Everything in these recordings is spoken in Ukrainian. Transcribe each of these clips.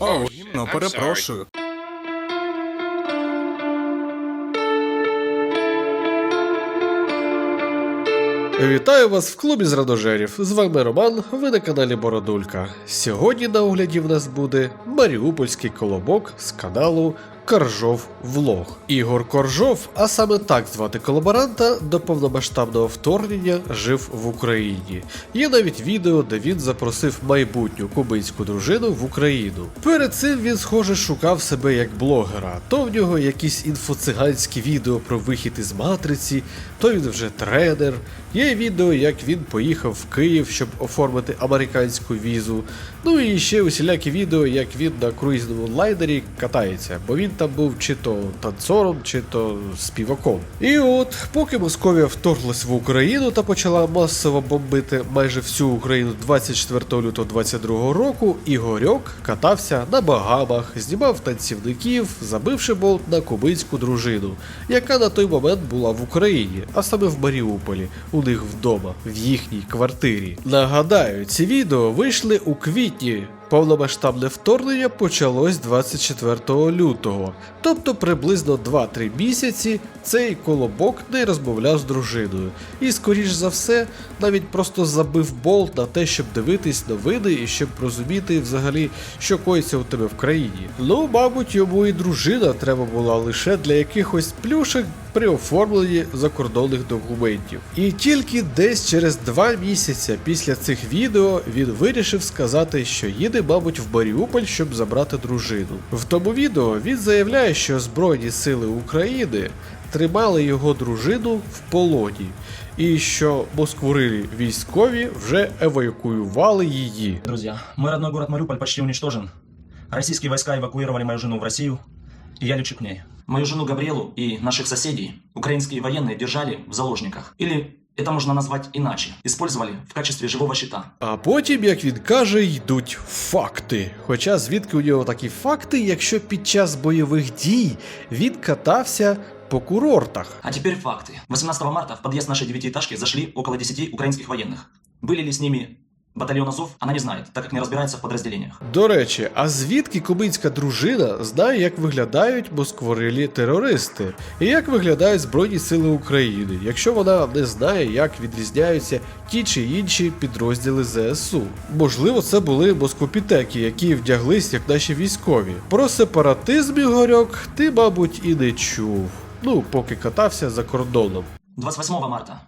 О, гімно, перепрошую. Вітаю вас в клубі з радожерів. З вами Роман, ви на каналі Бородулька. Сьогодні на огляді в нас буде Маріупольський колобок з каналу Коржов Влог. Ігор Коржов, а саме так звати колаборанта, до повномасштабного вторгнення жив в Україні. Є навіть відео, де він запросив майбутню кубинську дружину в Україну. Перед цим він, схоже, шукав себе як блогера. То в нього якісь інфоциганські відео про вихід із матриці, то він вже тренер. Є відео, як він поїхав в Київ, щоб оформити американську візу. Ну і ще усілякі відео, як він на круїзному лайнері катається, бо він там був чи то танцором, чи то співаком. І от, поки Московія вторглась в Україну та почала масово бомбити майже всю Україну 24 лютого 22 року, Ігорьок катався на Багамах, знімав танцівників, забивши болт на кубинську дружину, яка на той момент була в Україні, а саме в Маріуполі, у них вдома, в їхній квартирі. Нагадаю, ці відео вийшли у квітні. Повномасштабне вторгнення почалось 24 лютого, тобто приблизно 2-3 місяці цей колобок не розмовляв з дружиною. І, скоріш за все, навіть просто забив болт на те, щоб дивитись новини і щоб розуміти взагалі, що коїться у тебе в країні. Ну, мабуть, йому і дружина треба була лише для якихось плюшек при оформленні закордонних документів. І тільки десь через два місяці після цих відео він вирішив сказати, що їде, мабуть, в Маріуполь, щоб забрати дружину. В тому відео він заявляє, що Збройні сили України тримали його дружину в полоні, і що москвурилі військові вже евакуювали її. Друзья, мой родной город Мариуполь почти уничтожен. Российские войска эвакуировали мою жену в Россию, и я лечу к ней. Мою жену Габриэлу и наших соседей украинские военные держали в заложниках. Или это можно назвать иначе. Использовали в качестве живого щита. А потім, як він каже, йдуть факти. Хоча звідки у нього такі факти, якщо під час бойових дій він катався по курортах. А теперь факты. 18 марта в подъезд нашей девятиэтажки зашли около 10 украинских военных. Были ли с ними батальон Азов, она не знает, так как не разбирается в подразделениях. До речі, а звідки кубинська дружина знає, як виглядають москворилі терористи і як виглядають Збройні Сили України, якщо вона не знає, як відрізняються ті чи інші підрозділи ЗСУ? Можливо, це були москопітеки, які вдяглись як наші військові. Про сепаратизм Ігорьок ти, мабуть, і не чув. Ну, поки катався за кордоном. 28 марта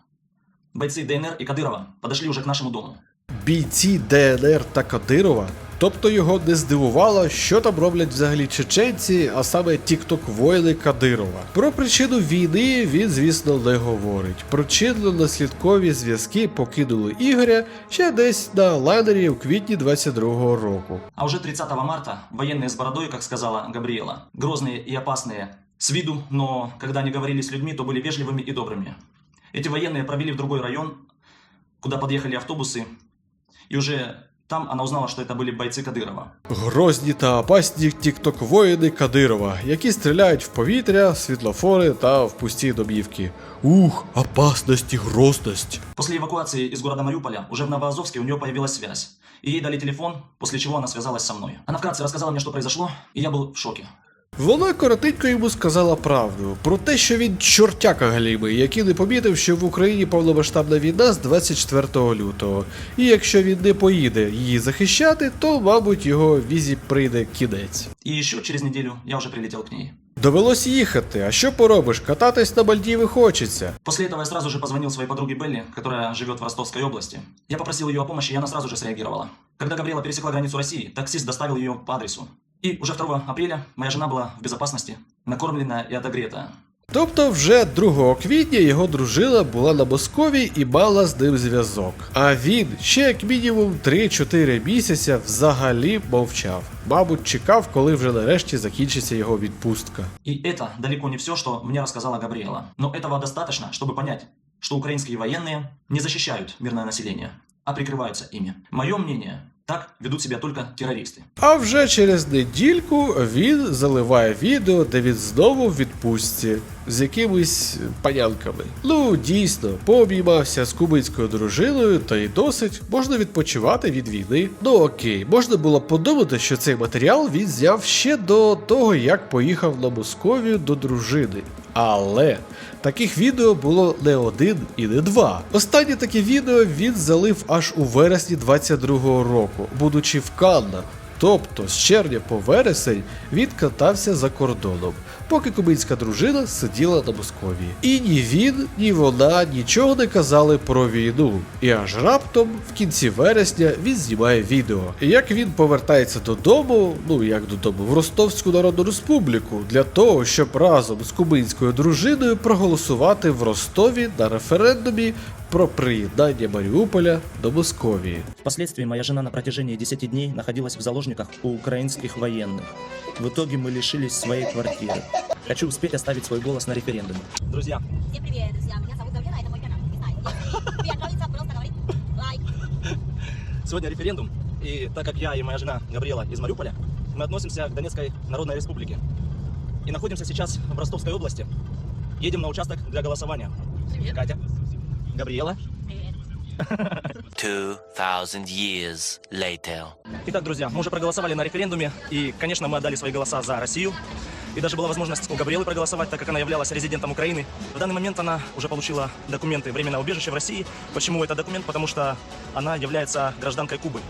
бойцы ДНР и Кадырова подошли уже к нашему дому бійці ДНР та Кадирова. Тобто його не здивувало, що там роблять взагалі чеченці, а саме тікток воїни Кадирова. Про причину війни він, звісно, не говорить. Причинно-наслідкові зв'язки покинули Ігоря ще десь на лайнері у квітні 22-го року. А уже 30 марта военные с бородой, как сказала Габриэла, грозные и опасные с виду, но когда они говорили с людьми, то были вежливыми и добрыми. Эти военные провели в другой район, куда подъехали автобусы, и уже там она узнала, что это были бойцы Кадырова. Грозні та опасні тікток воїни Кадирова, які стріляють в повітря, світлофори та в пусті домівки. Ух, опасність і грозність. После эвакуации из города Мариуполя уже в Новоазовске у нее появилась связь. И ей дали телефон, после чего она связалась со мной. Она вкратце рассказала мне, что произошло, и я был в шоке. Вона коротенько йому сказала правду про те, що він чортяка галімий, який не помітив, що в Україні повномасштабна війна з 24 лютого. І якщо він не поїде її захищати, то, мабуть, його візі прийде кінець. И еще через неделю я уже прилетел к ней. Довелось їхати, а що поробиш? Кататись на Мальдіви хочеться. После этого я сразу же позвонил своей подруге Белли, которая живет в Ростовской области. Я попросил ее о помощи, и она сразу же среагировала. Когда Габриэла пересекла границу России, таксист доставил ее по адресу. И уже 2 апреля моя жена была в безопасности, накормленная и отогретая. Тобто вже 2 квітня його дружина була на Москові і мала з ним зв'язок. А він ще як мінімум 3-4 місяця взагалі мовчав. Мабуть, чекав, коли вже нарешті закінчиться його відпустка. И это далеко не все, что мне рассказала Габриэла. Но этого достаточно, чтобы понять, что украинские военные не защищают мирное население, а прикрываются ими. Мое мнение, так ведут себя только террористы. А вже через недільку він заливає відео, де він знову в відпустці з якимись панянками. Ну, дійсно, пообіймався з кубинською дружиною, та й досить можна відпочивати від війни. Ну окей, можна було подумати, що цей матеріал він зняв ще до того, як поїхав на Московію до дружини. Але таких відео було не один і не два. Останнє таке відео він залив аж у вересні 22-го року, будучи в Каннах. Тобто з червня по вересень він катався за кордоном, поки кубинська дружина сиділа на Московії. І ні він, ні вона нічого не казали про війну. І аж раптом, в кінці вересня, він знімає відео. Як він повертається додому, ну як додому, в Ростовську Народну Республіку, для того, щоб разом з кубинською дружиною проголосувати в Ростові на референдумі про приєднання Маріуполя до Московії. Впоследствии моя жена на протяжении 10 дней находилась в заложниках у украинских военных. В итоге мы лишились своей квартиры. Хочу успеть оставить свой голос на референдуме. Друзья, Всем привет, друзья! Меня зовут Габриэла, это мой канал. Не знаю, если тебе нравится, просто говори лайк. сегодня референдум, и так как я и моя жена Габриэла из Мариуполя, мы относимся к Донецкой Народной Республике. И находимся сейчас в Ростовской области. Едем на участок для голосования. Катя, Габриэла. Привет. 2,000 years later. Итак, друзья, мы уже проголосовали на референдуме, и, конечно, мы отдали свои голоса за Россию. И даже была возможность у Габриэлы проголосовать, так как она являлась резидентом Украины. В данный момент она уже получила документы временного убежища в России. Почему это документ? Потому что она является гражданкой Кубы.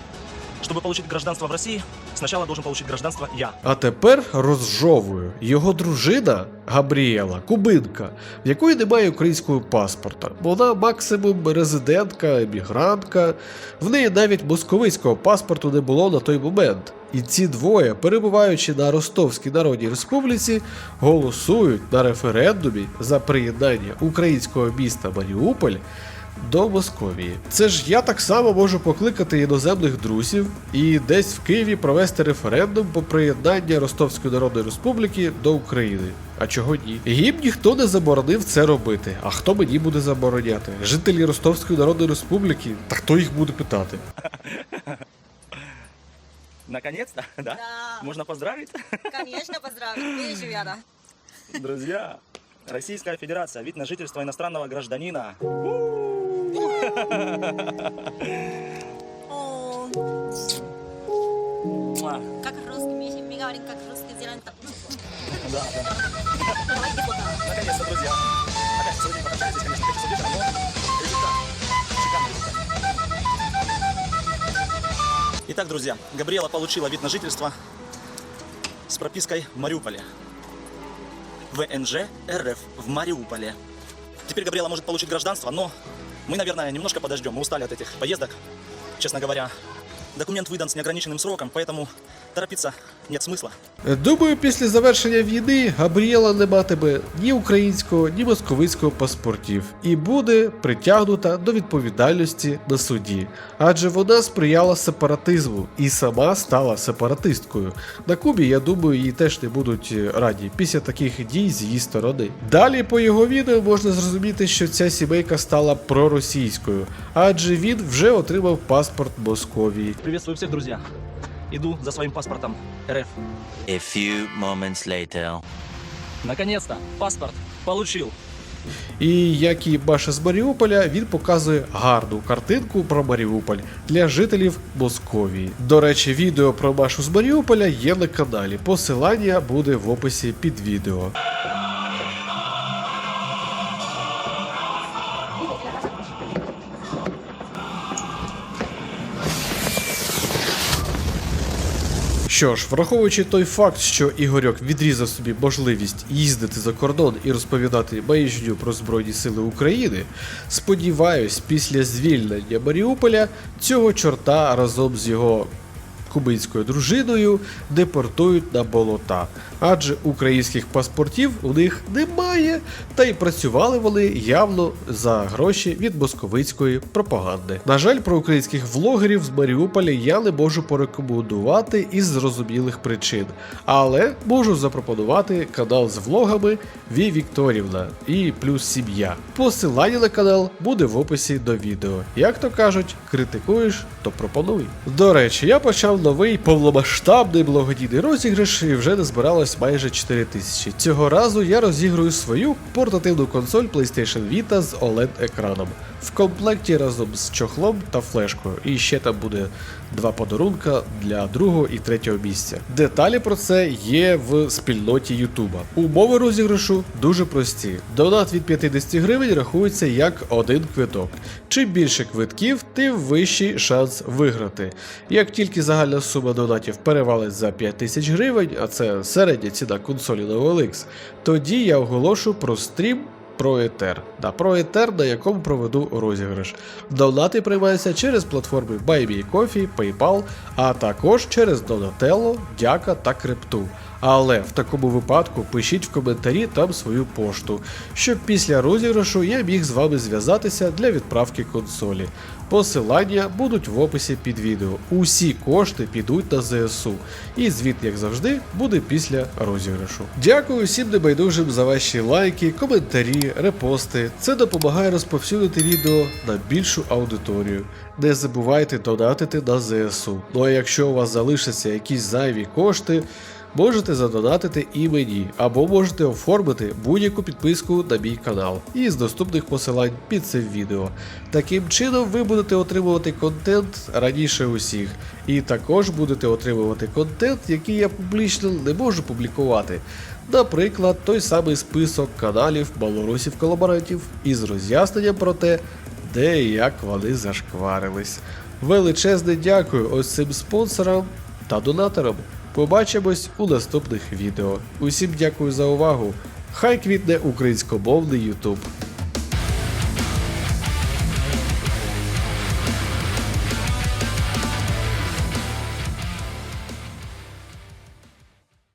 Чтобы получить гражданство в России, сначала должен получить гражданство я. А тепер розжовую. Його дружина Габріела, кубинка, в якої немає українського паспорта. Вона максимум резидентка, емігрантка. В неї навіть московицького паспорту не було на той момент. І ці двоє, перебуваючи на Ростовській Народній Республіці, голосують на референдумі за приєднання українського міста Маріуполь до Московії. Це ж я так само можу покликати іноземних друзів і десь в Києві провести референдум по приєднанню Ростовської Народної Республіки до України. А чого ні? Їм ніхто не заборонив це робити. А хто мені буде забороняти? Жителі Ростовської Народної Республіки? Та хто їх буде питати? Наконец-то, да? Да. Можно поздравить? Конечно, поздравляю. Вижу я, да. Друзья, Российская Федерация, вид на жительство иностранного гражданина. Муа. Как русский, мы, говорим, как русский сделаем так. Да, да. Наконец-то, друзья. Опять сегодня покатались, здесь, конечно, 5 часов вечера, но. Итак, друзья, Габриэла получила вид на жительство с пропиской в Мариуполе. ВНЖ РФ в Мариуполе. Теперь Габриэла может получить гражданство, но мы, наверное, немножко подождем. Мы устали от этих поездок, честно говоря. Документ выдан с неограниченным сроком, поэтому торопиться нет смысла. Думаю, після завершення війни Габріела не матиме ні українського, ні московицького паспортів і буде притягнута до відповідальності на суді, адже вона сприяла сепаратизму і сама стала сепаратисткою. На Кубі, я думаю, їй теж не будуть раді після таких дій з її сторони. Далі по його відео можна зрозуміти, що ця сімейка стала проросійською, адже він вже отримав паспорт Московії. Приветствую всех, друзья. Иду за своим паспортом РФ. A few moments later. Наконец-то паспорт получил. І як і Баша з Маріуполя, він показує гарну картинку про Маріуполь для жителів Московії. До речі, відео про Машу з Маріуполя є на каналі. Посилання буде в описі під відео. Що ж, враховуючи той факт, що Ігорьок відрізав собі можливість їздити за кордон і розповідати маячню про Збройні Сили України, сподіваюсь, після звільнення Маріуполя цього чорта разом з його кубинською дружиною депортують на болота. Адже українських паспортів у них немає, та й працювали вони явно за гроші від московицької пропаганди. На жаль, про українських влогерів з Маріуполя я не можу порекомендувати із зрозумілих причин, але можу запропонувати канал з влогами Ві Вікторівна і плюс сім'я. Посилання на канал буде в описі до відео. Як то кажуть, критикуєш, то пропонуй. До речі, я почав новий повномасштабний благодійний розіграш і вже назбиралось майже 4 тисячі. Цього разу я розіграю свою портативну консоль PlayStation Vita з oled екраном в комплекті разом з чохлом та флешкою. І ще там буде два подарунка для другого і третього місця. Деталі про це є в спільноті Ютуба. Умови розіграшу дуже прості. Донат від 50 гривень рахується як один квиток. Чим більше квитків, тим вищий шанс виграти. Як тільки загальна сума донатів перевалить за 5 тисяч гривень, а це середня ціна консолі на тоді я оголошу про стрім про Етер. Да, про Етер, на якому проведу розіграш. Донати приймаються через платформи BuyMeCoffee, PayPal, а також через Donatello, Дяка та Крипту. Але в такому випадку пишіть в коментарі там свою пошту, щоб після розіграшу я міг з вами зв'язатися для відправки консолі. Посилання будуть в описі під відео. Усі кошти підуть на ЗСУ. І звіт, як завжди, буде після розіграшу. Дякую всім небайдужим за ваші лайки, коментарі, репости. Це допомагає розповсюдити відео на більшу аудиторію. Не забувайте донатити на ЗСУ. Ну а якщо у вас залишаться якісь зайві кошти, можете задонатити і мені, або можете оформити будь-яку підписку на мій канал із доступних посилань під цим відео. Таким чином ви будете отримувати контент раніше усіх, і також будете отримувати контент, який я публічно не можу публікувати. Наприклад, той самий список каналів малорусів-колаборантів із роз'ясненням про те, де і як вони зашкварились. Величезне дякую ось цим спонсорам та донаторам. Побачимось у наступних відео. Усім дякую за увагу. Хай квітне українськомовний YouTube.